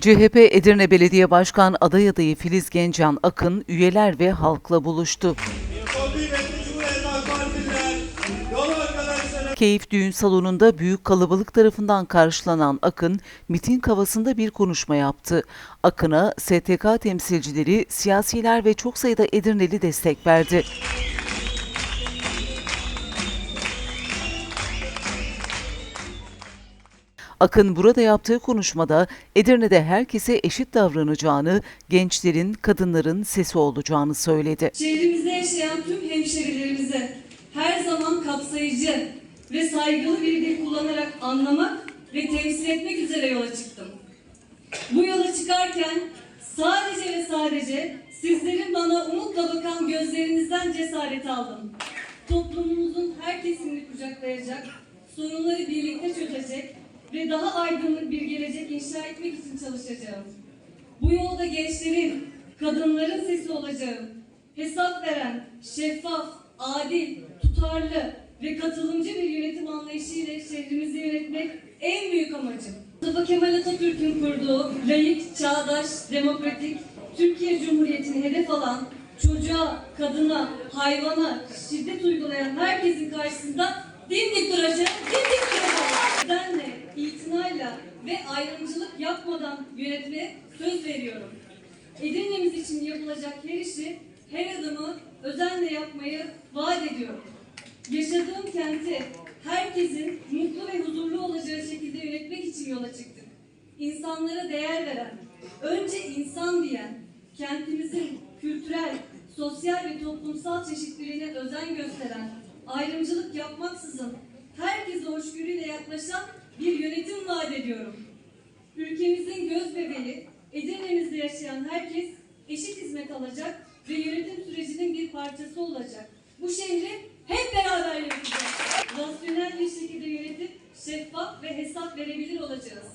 CHP Edirne Belediye Başkan aday adayı Filiz Gencan Akın üyeler ve halkla buluştu. Keyif düğün salonunda büyük kalabalık tarafından karşılanan Akın, miting havasında bir konuşma yaptı. Akın'a STK temsilcileri, siyasiler ve çok sayıda Edirneli destek verdi. Akın burada yaptığı konuşmada Edirne'de herkese eşit davranacağını, gençlerin, kadınların sesi olacağını söyledi. Şehrimizde yaşayan tüm hemşerilerimize her zaman kapsayıcı ve saygılı bir dil kullanarak anlamak ve temsil etmek üzere yola çıktım. Bu yola çıkarken sadece ve sadece sizlerin bana umutla bakan gözlerinizden cesaret aldım. Toplumumuzun her kesimini kucaklayacak, sorunları birlikte çözecek ve daha aydınlık bir gelecek inşa etmek için çalışacağım. Bu yolda gençlerin, kadınların sesi olacağım. Hesap veren, şeffaf, adil, tutarlı ve katılımcı bir yönetim anlayışıyla şehrimizi yönetmek en büyük amacım. Mustafa Kemal Atatürk'ün kurduğu layık, çağdaş, demokratik Türkiye Cumhuriyeti'ni hedef alan çocuğa, kadına, hayvana şiddet uygulayan herkesin karşısında dimdik duracağım. Nedenle, itinayla ve ayrımcılık yapmadan yönetmeye söz veriyorum. Edirne'miz için yapılacak her işi, her adımı özenle yapmayı vaat ediyorum. Yaşadığım kenti herkesin mutlu ve huzurlu olacağı şekilde yönetmek için yola çıktık. İnsanlara değer veren, önce insan diyen, kentimizin kültürel, sosyal ve toplumsal çeşitliliğine özen gösteren, ayrımcılık yapmaksızın herkese hoşgörüyle yaklaşan bir yönetim vaat ediyorum. Ülkemizin göz bebeği, Edirne'mizde yaşayan herkes eşit hizmet alacak ve yönetim sürecinin bir parçası olacak. Bu şehri hep beraber yöneteceğiz. Rasyonel bir şekilde yönetip şeffaf ve hesap verebilir olacağız.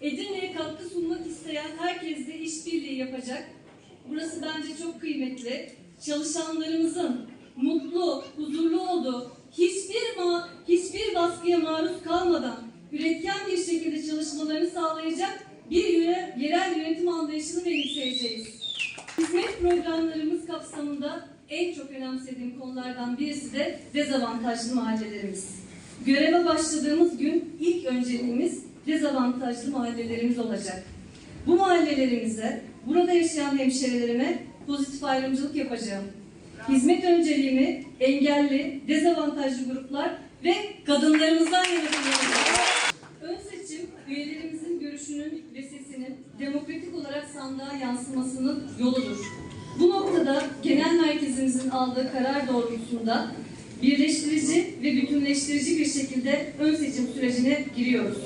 Edirne'ye katkı sunmak isteyen herkesle işbirliği yapacak. Burası bence çok kıymetli. Çalışanlarımızın mutlu, huzurlu olduğu, hiçbir ma hiçbir baskıya maruz kalmadan üretken bir şekilde çalışmalarını sağlayacak bir yöre- yerel yönetim anlayışını benimseyeceğiz. Hizmet programlarımız kapsamında en çok önemsediğim konulardan birisi de dezavantajlı mahallelerimiz. Göreve başladığımız gün ilk önceliğimiz dezavantajlı mahallelerimiz olacak. Bu mahallelerimize, burada yaşayan hemşerilerime pozitif ayrımcılık yapacağım. Hizmet önceliğimi engelli, dezavantajlı gruplar ve kadınlarımızdan yana. Ön seçim, üyelerimizin görüşünün ve sesinin demokratik olarak sandığa yansımasının yoludur. Bu noktada genel merkezimizin aldığı karar doğrultusunda birleştirici ve bütünleştirici bir şekilde ön seçim sürecine giriyoruz.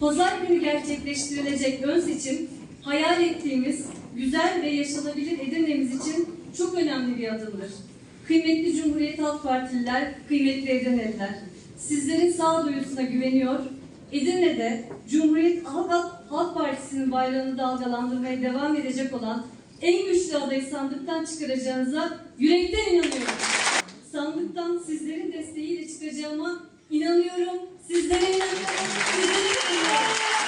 Pazar günü gerçekleştirilecek ön seçim, hayal ettiğimiz güzel ve yaşanabilir Edirne'miz için çok önemli bir adımdır. Kıymetli Cumhuriyet Halk Partililer, kıymetli Edirneliler, sizlerin sağduyusuna güveniyor, Edirne'de Cumhuriyet Halk, Partisi'nin bayrağını dalgalandırmaya devam edecek olan en güçlü adayı sandıktan çıkaracağınıza yürekten inanıyorum. Sandıktan sizlerin desteğiyle çıkacağıma inanıyorum. Sizlere inanıyorum. Sizlere inanıyorum.